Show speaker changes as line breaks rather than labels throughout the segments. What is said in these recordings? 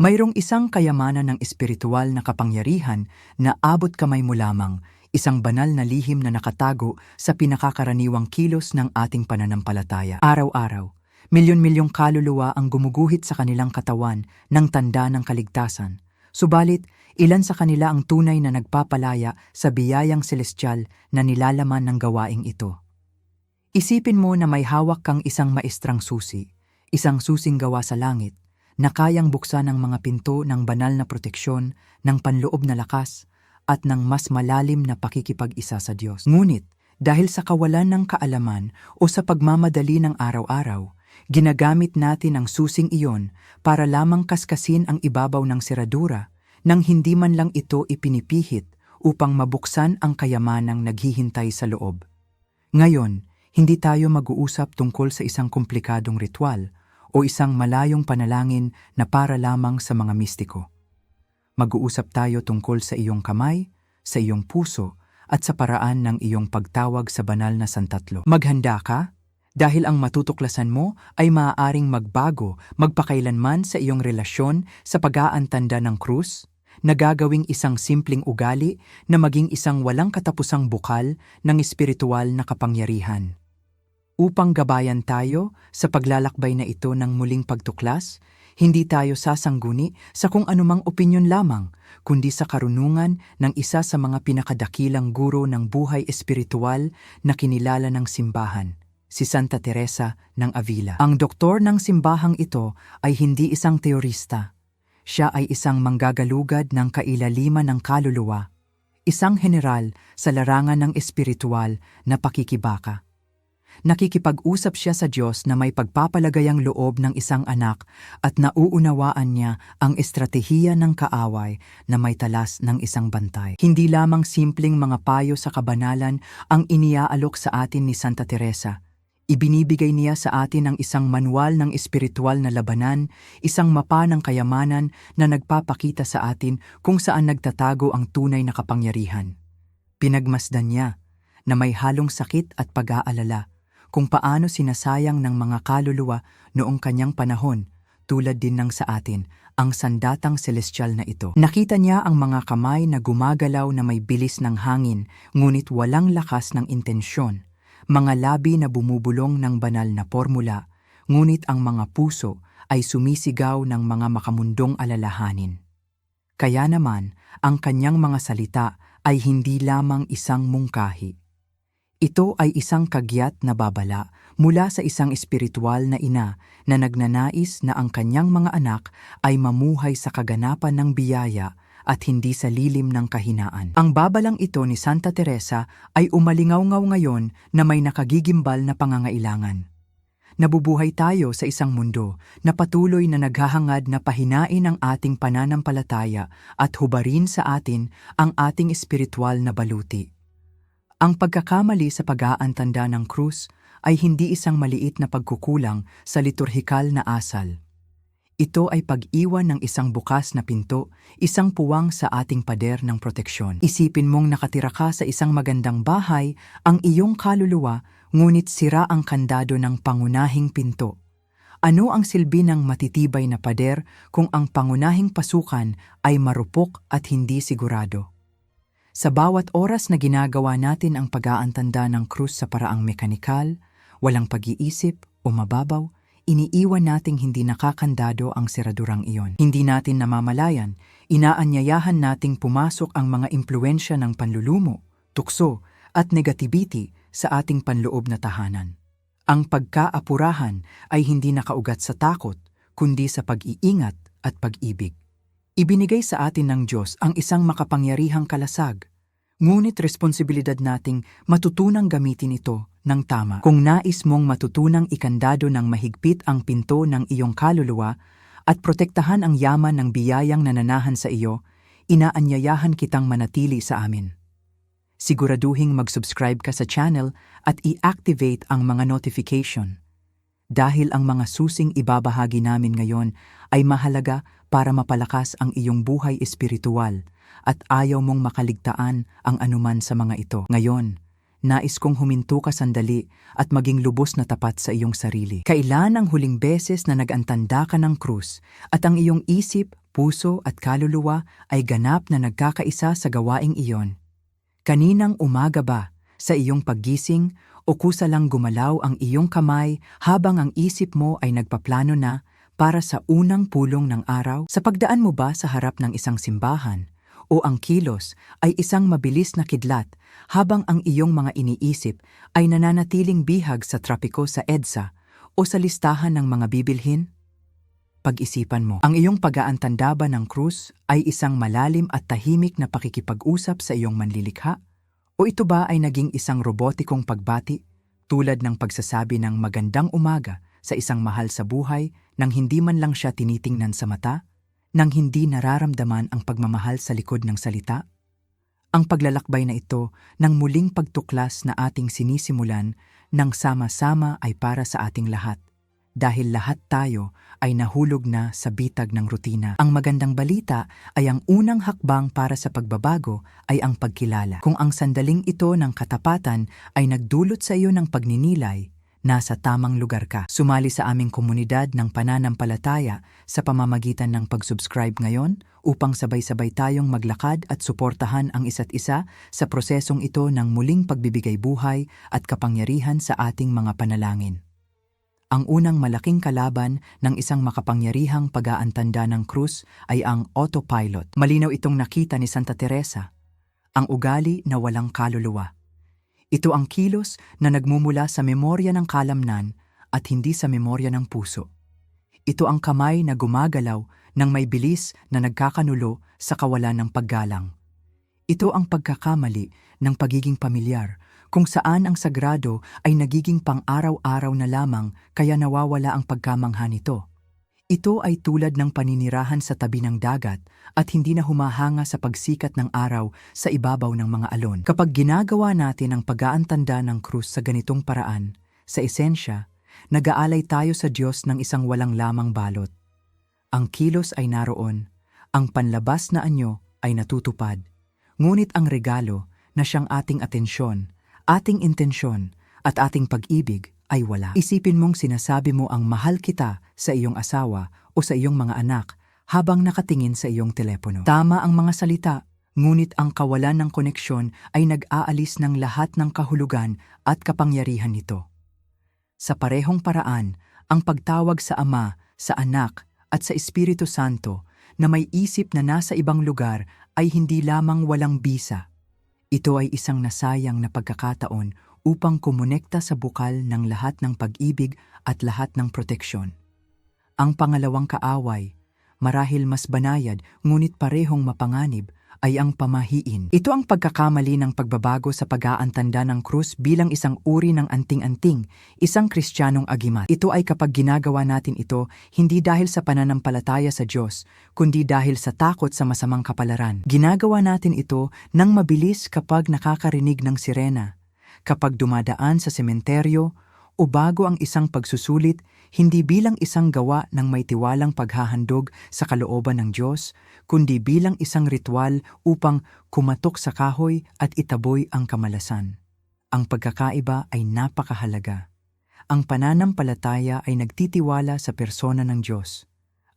Mayroong isang kayamanan ng espiritual na kapangyarihan na abot kamay mo lamang, isang banal na lihim na nakatago sa pinakakaraniwang kilos ng ating pananampalataya. Araw-araw, milyon-milyong kaluluwa ang gumuguhit sa kanilang katawan ng tanda ng kaligtasan. Subalit, ilan sa kanila ang tunay na nagpapalaya sa biyayang celestial na nilalaman ng gawaing ito. Isipin mo na may hawak kang isang maestrang susi, isang susing gawa sa langit, na kayang buksan ang mga pinto ng banal na proteksyon, ng panloob na lakas, at ng mas malalim na pakikipag-isa sa Diyos. Ngunit, dahil sa kawalan ng kaalaman o sa pagmamadali ng araw-araw, ginagamit natin ang susing iyon para lamang kaskasin ang ibabaw ng seradura nang hindi man lang ito ipinipihit upang mabuksan ang kayamanang naghihintay sa loob. Ngayon, hindi tayo mag-uusap tungkol sa isang komplikadong ritual o isang malayong panalangin na para lamang sa mga mistiko. Mag-uusap tayo tungkol sa iyong kamay, sa iyong puso, at sa paraan ng iyong pagtawag sa banal na santatlo. Maghanda ka? Dahil ang matutuklasan mo ay maaaring magbago magpakailanman sa iyong relasyon sa pag-aantanda ng krus, na gagawing isang simpleng ugali na maging isang walang katapusang bukal ng espiritual na kapangyarihan upang gabayan tayo sa paglalakbay na ito ng muling pagtuklas, hindi tayo sasangguni sa kung anumang opinyon lamang, kundi sa karunungan ng isa sa mga pinakadakilang guro ng buhay espiritual na kinilala ng simbahan, si Santa Teresa ng Avila. Ang doktor ng simbahang ito ay hindi isang teorista. Siya ay isang manggagalugad ng kailaliman ng kaluluwa, isang general sa larangan ng espiritual na pakikibaka nakikipag-usap siya sa Diyos na may pagpapalagayang loob ng isang anak at nauunawaan niya ang estratehiya ng kaaway na may talas ng isang bantay. Hindi lamang simpleng mga payo sa kabanalan ang iniaalok sa atin ni Santa Teresa. Ibinibigay niya sa atin ang isang manual ng espiritual na labanan, isang mapa ng kayamanan na nagpapakita sa atin kung saan nagtatago ang tunay na kapangyarihan. Pinagmasdan niya na may halong sakit at pag-aalala kung paano sinasayang ng mga kaluluwa noong kanyang panahon, tulad din ng sa atin, ang sandatang celestial na ito. Nakita niya ang mga kamay na gumagalaw na may bilis ng hangin, ngunit walang lakas ng intensyon, mga labi na bumubulong ng banal na formula, ngunit ang mga puso ay sumisigaw ng mga makamundong alalahanin. Kaya naman, ang kanyang mga salita ay hindi lamang isang mungkahi, ito ay isang kagyat na babala mula sa isang espiritual na ina na nagnanais na ang kanyang mga anak ay mamuhay sa kaganapan ng biyaya at hindi sa lilim ng kahinaan. Ang babalang ito ni Santa Teresa ay umalingaw-ngaw ngayon na may nakagigimbal na pangangailangan. Nabubuhay tayo sa isang mundo na patuloy na naghahangad na pahinain ang ating pananampalataya at hubarin sa atin ang ating espiritual na baluti. Ang pagkakamali sa pag-aantanda ng krus ay hindi isang maliit na pagkukulang sa liturhikal na asal. Ito ay pag-iwan ng isang bukas na pinto, isang puwang sa ating pader ng proteksyon. Isipin mong nakatira ka sa isang magandang bahay, ang iyong kaluluwa, ngunit sira ang kandado ng pangunahing pinto. Ano ang silbi ng matitibay na pader kung ang pangunahing pasukan ay marupok at hindi sigurado? Sa bawat oras na ginagawa natin ang pag-aantanda ng krus sa paraang mekanikal, walang pag-iisip o mababaw, iniiwan nating hindi nakakandado ang seradurang iyon. Hindi natin namamalayan, inaanyayahan nating pumasok ang mga impluensya ng panlulumo, tukso at negativity sa ating panloob na tahanan. Ang pagkaapurahan ay hindi nakaugat sa takot, kundi sa pag-iingat at pag-ibig. Ibinigay sa atin ng Diyos ang isang makapangyarihang kalasag, ngunit responsibilidad nating matutunang gamitin ito ng tama. Kung nais mong matutunang ikandado ng mahigpit ang pinto ng iyong kaluluwa at protektahan ang yaman ng biyayang nananahan sa iyo, inaanyayahan kitang manatili sa amin. Siguraduhing mag-subscribe ka sa channel at i-activate ang mga notification dahil ang mga susing ibabahagi namin ngayon ay mahalaga para mapalakas ang iyong buhay espiritual at ayaw mong makaligtaan ang anuman sa mga ito. Ngayon, nais kong huminto ka sandali at maging lubos na tapat sa iyong sarili. Kailan ang huling beses na nagantanda ka ng krus at ang iyong isip, puso at kaluluwa ay ganap na nagkakaisa sa gawaing iyon. Kaninang umaga ba, sa iyong paggising, o kusa lang gumalaw ang iyong kamay habang ang isip mo ay nagpaplano na para sa unang pulong ng araw? Sa pagdaan mo ba sa harap ng isang simbahan, o ang kilos ay isang mabilis na kidlat habang ang iyong mga iniisip ay nananatiling bihag sa trapiko sa EDSA o sa listahan ng mga bibilhin? Pag-isipan mo, ang iyong pag-aantanda ba ng krus ay isang malalim at tahimik na pakikipag-usap sa iyong manlilikha? O ito ba ay naging isang robotikong pagbati tulad ng pagsasabi ng magandang umaga sa isang mahal sa buhay nang hindi man lang siya tinitingnan sa mata? Nang hindi nararamdaman ang pagmamahal sa likod ng salita? Ang paglalakbay na ito ng muling pagtuklas na ating sinisimulan ng sama-sama ay para sa ating lahat dahil lahat tayo ay nahulog na sa bitag ng rutina. Ang magandang balita ay ang unang hakbang para sa pagbabago ay ang pagkilala. Kung ang sandaling ito ng katapatan ay nagdulot sa iyo ng pagninilay, nasa tamang lugar ka. Sumali sa aming komunidad ng pananampalataya sa pamamagitan ng pag-subscribe ngayon upang sabay-sabay tayong maglakad at suportahan ang isa't isa sa prosesong ito ng muling pagbibigay buhay at kapangyarihan sa ating mga panalangin. Ang unang malaking kalaban ng isang makapangyarihang pag-aantanda ng krus ay ang autopilot. Malinaw itong nakita ni Santa Teresa, ang ugali na walang kaluluwa. Ito ang kilos na nagmumula sa memorya ng kalamnan at hindi sa memorya ng puso. Ito ang kamay na gumagalaw ng may bilis na nagkakanulo sa kawalan ng paggalang. Ito ang pagkakamali ng pagiging pamilyar kung saan ang sagrado ay nagiging pang-araw-araw na lamang kaya nawawala ang pagkamangha nito. Ito ay tulad ng paninirahan sa tabi ng dagat at hindi na humahanga sa pagsikat ng araw sa ibabaw ng mga alon. Kapag ginagawa natin ang pag-aantanda ng krus sa ganitong paraan, sa esensya, nag-aalay tayo sa Diyos ng isang walang lamang balot. Ang kilos ay naroon, ang panlabas na anyo ay natutupad, ngunit ang regalo na siyang ating atensyon ating intensyon at ating pag-ibig ay wala. Isipin mong sinasabi mo ang mahal kita sa iyong asawa o sa iyong mga anak habang nakatingin sa iyong telepono. Tama ang mga salita, ngunit ang kawalan ng koneksyon ay nag-aalis ng lahat ng kahulugan at kapangyarihan nito. Sa parehong paraan, ang pagtawag sa Ama, sa Anak, at sa Espiritu Santo na may isip na nasa ibang lugar ay hindi lamang walang bisa, ito ay isang nasayang na pagkakataon upang kumonekta sa bukal ng lahat ng pag-ibig at lahat ng proteksyon. Ang pangalawang kaaway, marahil mas banayad ngunit parehong mapanganib, ay ang pamahiin. Ito ang pagkakamali ng pagbabago sa pag-aantanda ng krus bilang isang uri ng anting-anting, isang kristyanong agimat. Ito ay kapag ginagawa natin ito hindi dahil sa pananampalataya sa Diyos, kundi dahil sa takot sa masamang kapalaran. Ginagawa natin ito nang mabilis kapag nakakarinig ng sirena, kapag dumadaan sa sementeryo, o bago ang isang pagsusulit, hindi bilang isang gawa ng may tiwalang paghahandog sa kalooban ng Diyos, kundi bilang isang ritual upang kumatok sa kahoy at itaboy ang kamalasan. Ang pagkakaiba ay napakahalaga. Ang pananampalataya ay nagtitiwala sa persona ng Diyos.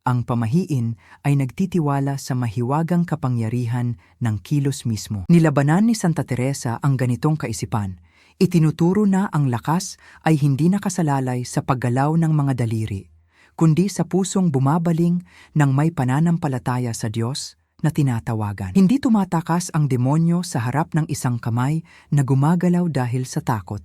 Ang pamahiin ay nagtitiwala sa mahiwagang kapangyarihan ng kilos mismo. Nilabanan ni Santa Teresa ang ganitong kaisipan – Itinuturo na ang lakas ay hindi nakasalalay sa paggalaw ng mga daliri, kundi sa pusong bumabaling ng may pananampalataya sa Diyos na tinatawagan. Hindi tumatakas ang demonyo sa harap ng isang kamay na gumagalaw dahil sa takot.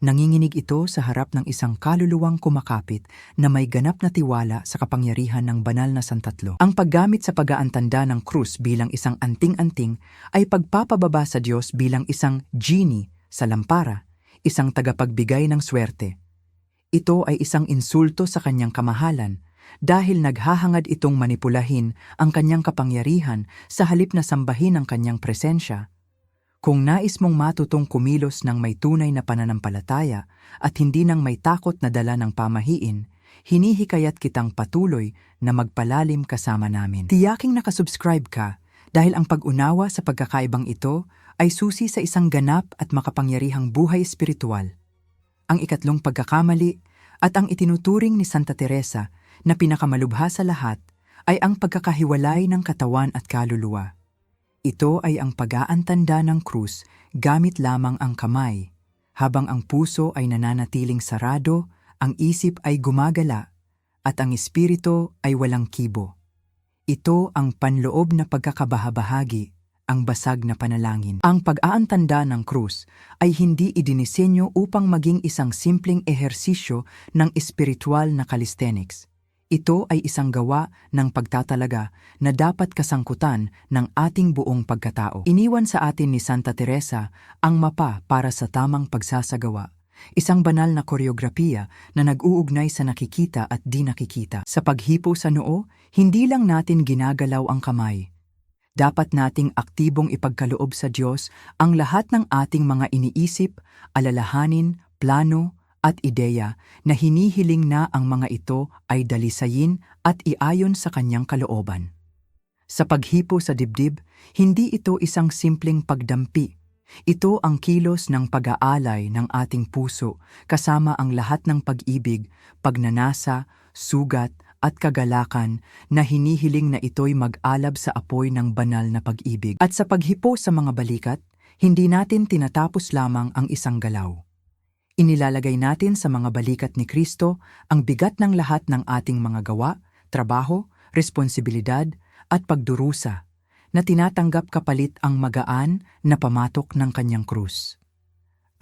Nanginginig ito sa harap ng isang kaluluwang kumakapit na may ganap na tiwala sa kapangyarihan ng banal na santatlo. Ang paggamit sa pag-aantanda ng krus bilang isang anting-anting ay pagpapababa sa Diyos bilang isang genie sa lampara, isang tagapagbigay ng swerte. Ito ay isang insulto sa kanyang kamahalan dahil naghahangad itong manipulahin ang kanyang kapangyarihan sa halip na sambahin ang kanyang presensya. Kung nais mong matutong kumilos ng may tunay na pananampalataya at hindi ng may takot na dala ng pamahiin, hinihikayat kitang patuloy na magpalalim kasama namin. Tiyaking nakasubscribe ka dahil ang pag-unawa sa pagkakaibang ito ay susi sa isang ganap at makapangyarihang buhay espiritual. Ang ikatlong pagkakamali at ang itinuturing ni Santa Teresa na pinakamalubha sa lahat ay ang pagkakahiwalay ng katawan at kaluluwa. Ito ay ang pag-aantanda ng krus gamit lamang ang kamay, habang ang puso ay nananatiling sarado, ang isip ay gumagala, at ang espiritu ay walang kibo. Ito ang panloob na pagkakabahabahagi, ang basag na panalangin. Ang pag-aantanda ng krus ay hindi idinisenyo upang maging isang simpleng ehersisyo ng espiritual na calisthenics. Ito ay isang gawa ng pagtatalaga na dapat kasangkutan ng ating buong pagkatao. Iniwan sa atin ni Santa Teresa ang mapa para sa tamang pagsasagawa. Isang banal na koreografiya na nag-uugnay sa nakikita at di nakikita. Sa paghipo sa noo, hindi lang natin ginagalaw ang kamay. Dapat nating aktibong ipagkaloob sa Diyos ang lahat ng ating mga iniisip, alalahanin, plano, at ideya na hinihiling na ang mga ito ay dalisayin at iayon sa kanyang kalooban. Sa paghipo sa dibdib, hindi ito isang simpleng pagdampi. Ito ang kilos ng pag-aalay ng ating puso kasama ang lahat ng pag-ibig, pagnanasa, sugat at kagalakan na hinihiling na ito'y mag-alab sa apoy ng banal na pag-ibig. At sa paghipo sa mga balikat, hindi natin tinatapos lamang ang isang galaw. Inilalagay natin sa mga balikat ni Kristo ang bigat ng lahat ng ating mga gawa, trabaho, responsibilidad at pagdurusa na tinatanggap kapalit ang magaan na pamatok ng kanyang krus.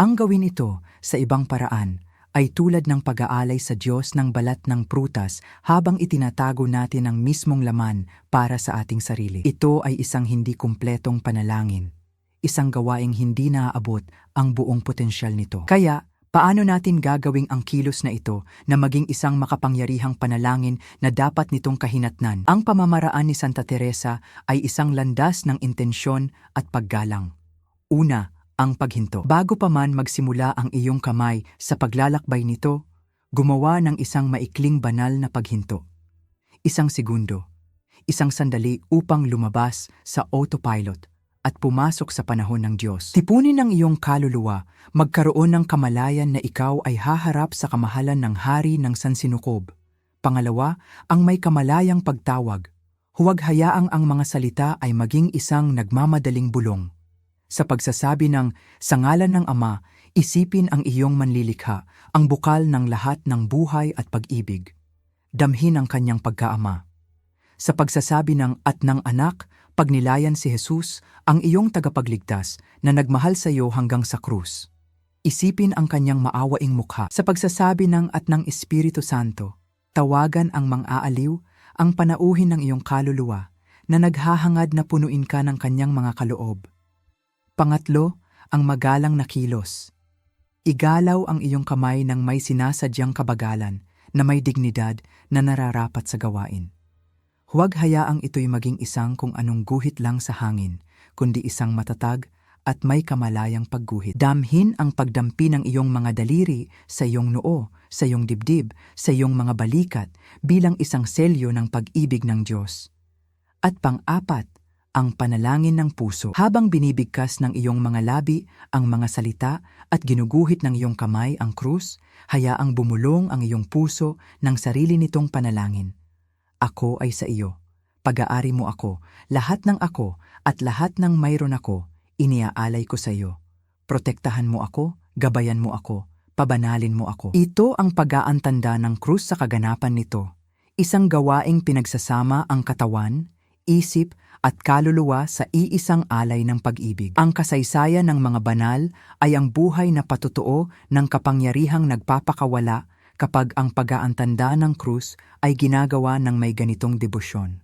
Ang gawin ito sa ibang paraan ay tulad ng pag-aalay sa Diyos ng balat ng prutas habang itinatago natin ang mismong laman para sa ating sarili. Ito ay isang hindi kumpletong panalangin, isang gawaing hindi naaabot ang buong potensyal nito. Kaya, paano natin gagawing ang kilos na ito na maging isang makapangyarihang panalangin na dapat nitong kahinatnan? Ang pamamaraan ni Santa Teresa ay isang landas ng intensyon at paggalang. Una, ang paghinto. Bago pa man magsimula ang iyong kamay sa paglalakbay nito, gumawa ng isang maikling banal na paghinto. Isang segundo, isang sandali upang lumabas sa autopilot at pumasok sa panahon ng Diyos. Tipunin ang iyong kaluluwa, magkaroon ng kamalayan na ikaw ay haharap sa kamahalan ng hari ng sansinukob. Pangalawa, ang may kamalayang pagtawag. Huwag hayaang ang mga salita ay maging isang nagmamadaling bulong sa pagsasabi ng sa ngalan ng Ama, isipin ang iyong manlilikha, ang bukal ng lahat ng buhay at pag-ibig. Damhin ang kanyang pagkaama. Sa pagsasabi ng at ng anak, pagnilayan si Jesus, ang iyong tagapagligtas na nagmahal sa iyo hanggang sa krus. Isipin ang kanyang maawaing mukha. Sa pagsasabi ng at ng Espiritu Santo, tawagan ang mang-aaliw, ang panauhin ng iyong kaluluwa, na naghahangad na punuin ka ng kanyang mga kaloob. Pangatlo, ang magalang na kilos. Igalaw ang iyong kamay ng may sinasadyang kabagalan na may dignidad na nararapat sa gawain. Huwag hayaang ito'y maging isang kung anong guhit lang sa hangin, kundi isang matatag at may kamalayang pagguhit. Damhin ang pagdampi ng iyong mga daliri sa iyong noo, sa iyong dibdib, sa iyong mga balikat bilang isang selyo ng pag-ibig ng Diyos. At pang-apat, ang panalangin ng puso. Habang binibigkas ng iyong mga labi ang mga salita at ginuguhit ng iyong kamay ang krus, hayaang bumulong ang iyong puso ng sarili nitong panalangin. Ako ay sa iyo. Pag-aari mo ako, lahat ng ako at lahat ng mayroon ako, iniaalay ko sa iyo. Protektahan mo ako, gabayan mo ako, pabanalin mo ako. Ito ang pag-aantanda ng krus sa kaganapan nito. Isang gawaing pinagsasama ang katawan, isip at kaluluwa sa iisang alay ng pag-ibig. Ang kasaysayan ng mga banal ay ang buhay na patutuo ng kapangyarihang nagpapakawala kapag ang pag-aantanda ng krus ay ginagawa ng may ganitong debosyon.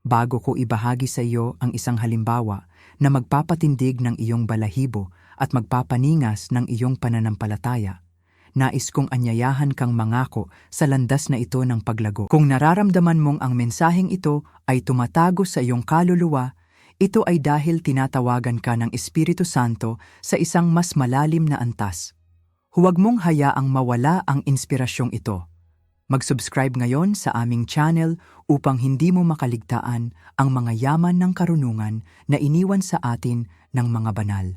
Bago ko ibahagi sa iyo ang isang halimbawa na magpapatindig ng iyong balahibo at magpapaningas ng iyong pananampalataya, nais kong anyayahan kang mangako sa landas na ito ng paglago. Kung nararamdaman mong ang mensaheng ito ay tumatago sa iyong kaluluwa, ito ay dahil tinatawagan ka ng Espiritu Santo sa isang mas malalim na antas. Huwag mong hayaang mawala ang inspirasyong ito. Mag-subscribe ngayon sa aming channel upang hindi mo makaligtaan ang mga yaman ng karunungan na iniwan sa atin ng mga banal.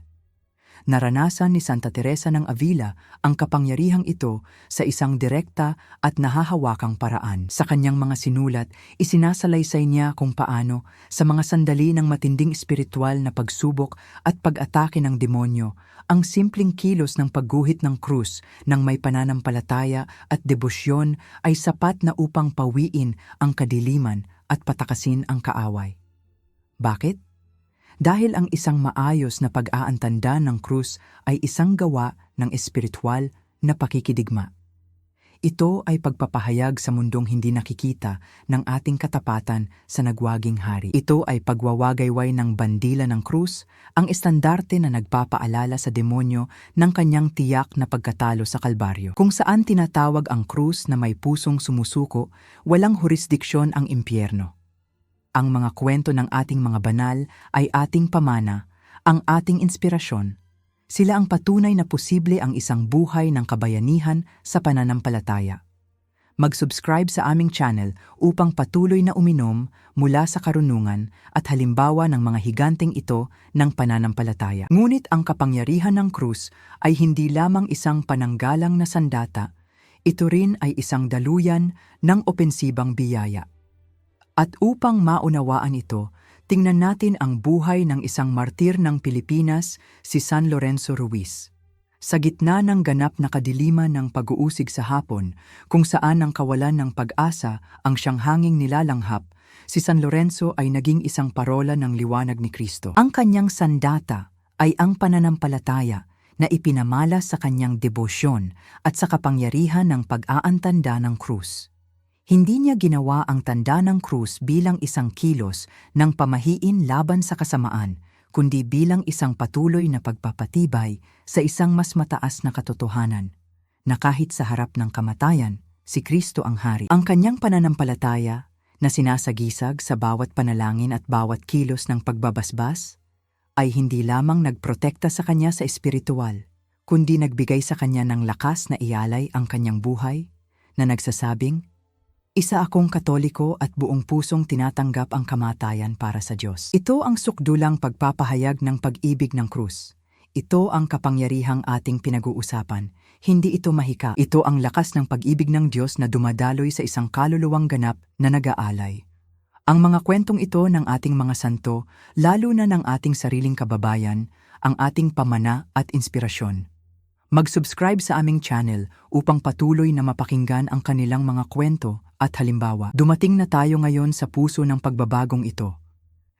Naranasan ni Santa Teresa ng Avila ang kapangyarihang ito sa isang direkta at nahahawakang paraan. Sa kanyang mga sinulat, isinasalaysay niya kung paano sa mga sandali ng matinding espiritual na pagsubok at pag-atake ng demonyo, ang simpleng kilos ng pagguhit ng krus ng may pananampalataya at debosyon ay sapat na upang pawiin ang kadiliman at patakasin ang kaaway. Bakit? Dahil ang isang maayos na pag-aantanda ng krus ay isang gawa ng espiritual na pakikidigma. Ito ay pagpapahayag sa mundong hindi nakikita ng ating katapatan sa nagwaging hari. Ito ay pagwawagayway ng bandila ng krus, ang estandarte na nagpapaalala sa demonyo ng kanyang tiyak na pagkatalo sa kalbaryo. Kung saan tinatawag ang krus na may pusong sumusuko, walang jurisdiksyon ang impyerno. Ang mga kwento ng ating mga banal ay ating pamana, ang ating inspirasyon. Sila ang patunay na posible ang isang buhay ng kabayanihan sa pananampalataya. Mag-subscribe sa aming channel upang patuloy na uminom mula sa karunungan at halimbawa ng mga higanteng ito ng pananampalataya. Ngunit ang kapangyarihan ng krus ay hindi lamang isang pananggalang na sandata, ito rin ay isang daluyan ng opensibang biyaya. At upang maunawaan ito, tingnan natin ang buhay ng isang martir ng Pilipinas, si San Lorenzo Ruiz. Sa gitna ng ganap na kadiliman ng pag-uusig sa hapon, kung saan ang kawalan ng pag-asa ang siyang hanging nilalanghap, si San Lorenzo ay naging isang parola ng liwanag ni Kristo. Ang kanyang sandata ay ang pananampalataya na ipinamala sa kanyang debosyon at sa kapangyarihan ng pag-aantanda ng krus. Hindi niya ginawa ang tanda ng krus bilang isang kilos ng pamahiin laban sa kasamaan, kundi bilang isang patuloy na pagpapatibay sa isang mas mataas na katotohanan, na kahit sa harap ng kamatayan, si Kristo ang hari. Ang kanyang pananampalataya, na sinasagisag sa bawat panalangin at bawat kilos ng pagbabasbas, ay hindi lamang nagprotekta sa kanya sa espiritual, kundi nagbigay sa kanya ng lakas na ialay ang kanyang buhay, na nagsasabing, isa akong katoliko at buong pusong tinatanggap ang kamatayan para sa Diyos. Ito ang sukdulang pagpapahayag ng pag-ibig ng krus. Ito ang kapangyarihang ating pinag-uusapan. Hindi ito mahika. Ito ang lakas ng pag-ibig ng Diyos na dumadaloy sa isang kaluluwang ganap na nag-aalay. Ang mga kwentong ito ng ating mga santo, lalo na ng ating sariling kababayan, ang ating pamana at inspirasyon. Mag-subscribe sa aming channel upang patuloy na mapakinggan ang kanilang mga kwento at halimbawa. Dumating na tayo ngayon sa puso ng pagbabagong ito.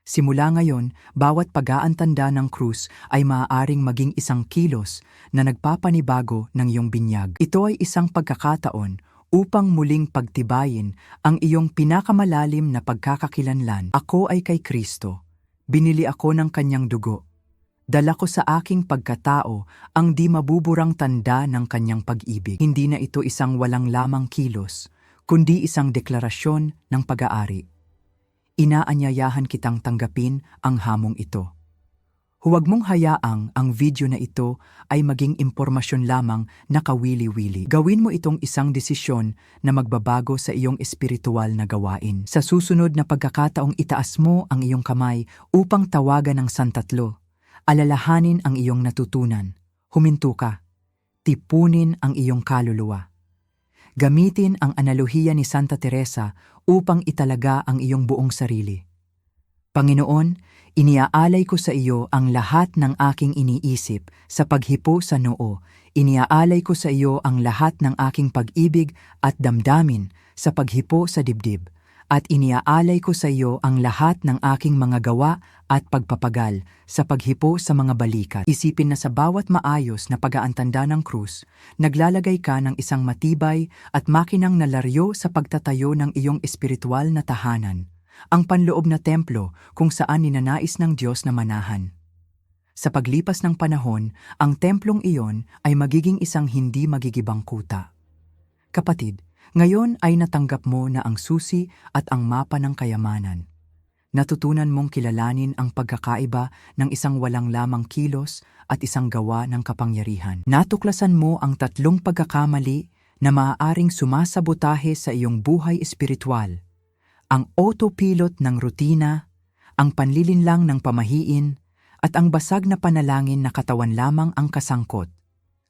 Simula ngayon, bawat pag-aantanda ng krus ay maaaring maging isang kilos na nagpapanibago ng iyong binyag. Ito ay isang pagkakataon upang muling pagtibayin ang iyong pinakamalalim na pagkakakilanlan. Ako ay kay Kristo. Binili ako ng kanyang dugo Dala ko sa aking pagkatao ang di mabuburang tanda ng kanyang pag-ibig. Hindi na ito isang walang lamang kilos, kundi isang deklarasyon ng pag-aari. Inaanyayahan kitang tanggapin ang hamong ito. Huwag mong hayaang ang video na ito ay maging impormasyon lamang na kawili-wili. Gawin mo itong isang desisyon na magbabago sa iyong espiritual na gawain. Sa susunod na pagkakataong itaas mo ang iyong kamay upang tawagan ng Santatlo, alalahanin ang iyong natutunan, huminto ka, tipunin ang iyong kaluluwa. Gamitin ang analohiya ni Santa Teresa upang italaga ang iyong buong sarili. Panginoon, iniaalay ko sa iyo ang lahat ng aking iniisip sa paghipo sa noo. Iniaalay ko sa iyo ang lahat ng aking pag-ibig at damdamin sa paghipo sa dibdib at iniaalay ko sa iyo ang lahat ng aking mga gawa at pagpapagal sa paghipo sa mga balikat. Isipin na sa bawat maayos na pag-aantanda ng krus, naglalagay ka ng isang matibay at makinang nalaryo sa pagtatayo ng iyong espiritual na tahanan, ang panloob na templo kung saan ninanais ng Diyos na manahan. Sa paglipas ng panahon, ang templong iyon ay magiging isang hindi magigibang kuta. Kapatid, ngayon ay natanggap mo na ang susi at ang mapa ng kayamanan. Natutunan mong kilalanin ang pagkakaiba ng isang walang lamang kilos at isang gawa ng kapangyarihan. Natuklasan mo ang tatlong pagkakamali na maaaring sumasabotahe sa iyong buhay espiritual. Ang autopilot ng rutina, ang panlilinlang ng pamahiin, at ang basag na panalangin na katawan lamang ang kasangkot.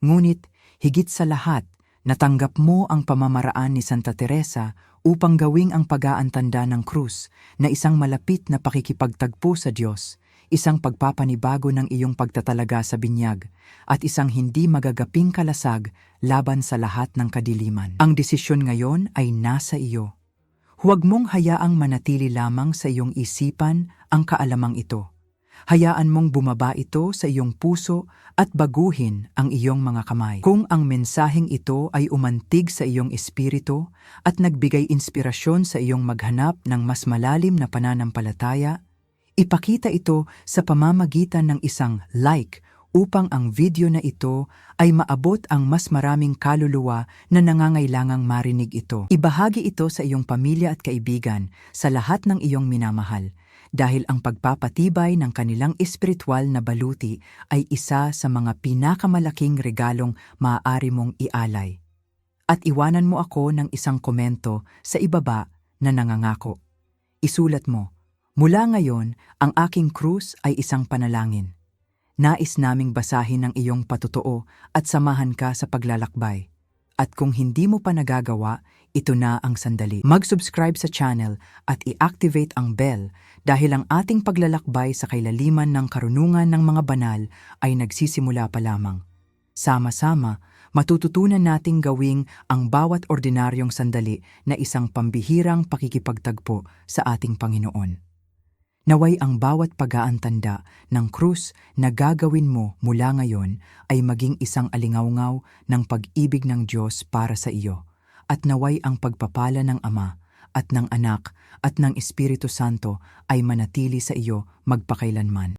Ngunit, higit sa lahat, natanggap mo ang pamamaraan ni Santa Teresa upang gawing ang pag-aantanda ng krus na isang malapit na pakikipagtagpo sa Diyos, isang pagpapanibago ng iyong pagtatalaga sa binyag, at isang hindi magagaping kalasag laban sa lahat ng kadiliman. Ang desisyon ngayon ay nasa iyo. Huwag mong hayaang manatili lamang sa iyong isipan ang kaalamang ito. Hayaan mong bumaba ito sa iyong puso at baguhin ang iyong mga kamay. Kung ang mensaheng ito ay umantig sa iyong espiritu at nagbigay inspirasyon sa iyong maghanap ng mas malalim na pananampalataya, ipakita ito sa pamamagitan ng isang like upang ang video na ito ay maabot ang mas maraming kaluluwa na nangangailangang marinig ito. Ibahagi ito sa iyong pamilya at kaibigan, sa lahat ng iyong minamahal, dahil ang pagpapatibay ng kanilang espiritual na baluti ay isa sa mga pinakamalaking regalong maaari mong ialay. At iwanan mo ako ng isang komento sa ibaba na nangangako. Isulat mo, mula ngayon, ang aking krus ay isang panalangin. Nais naming basahin ang iyong patotoo at samahan ka sa paglalakbay. At kung hindi mo pa nagagawa, ito na ang sandali. Mag-subscribe sa channel at i-activate ang bell dahil ang ating paglalakbay sa kailaliman ng karunungan ng mga banal ay nagsisimula pa lamang. Sama-sama, matututunan nating gawing ang bawat ordinaryong sandali na isang pambihirang pakikipagtagpo sa ating Panginoon. Naway ang bawat pag-aantanda ng krus na gagawin mo mula ngayon ay maging isang alingawngaw ng pag-ibig ng Diyos para sa iyo, at naway ang pagpapala ng Ama at ng Anak at ng Espiritu Santo ay manatili sa iyo magpakailanman.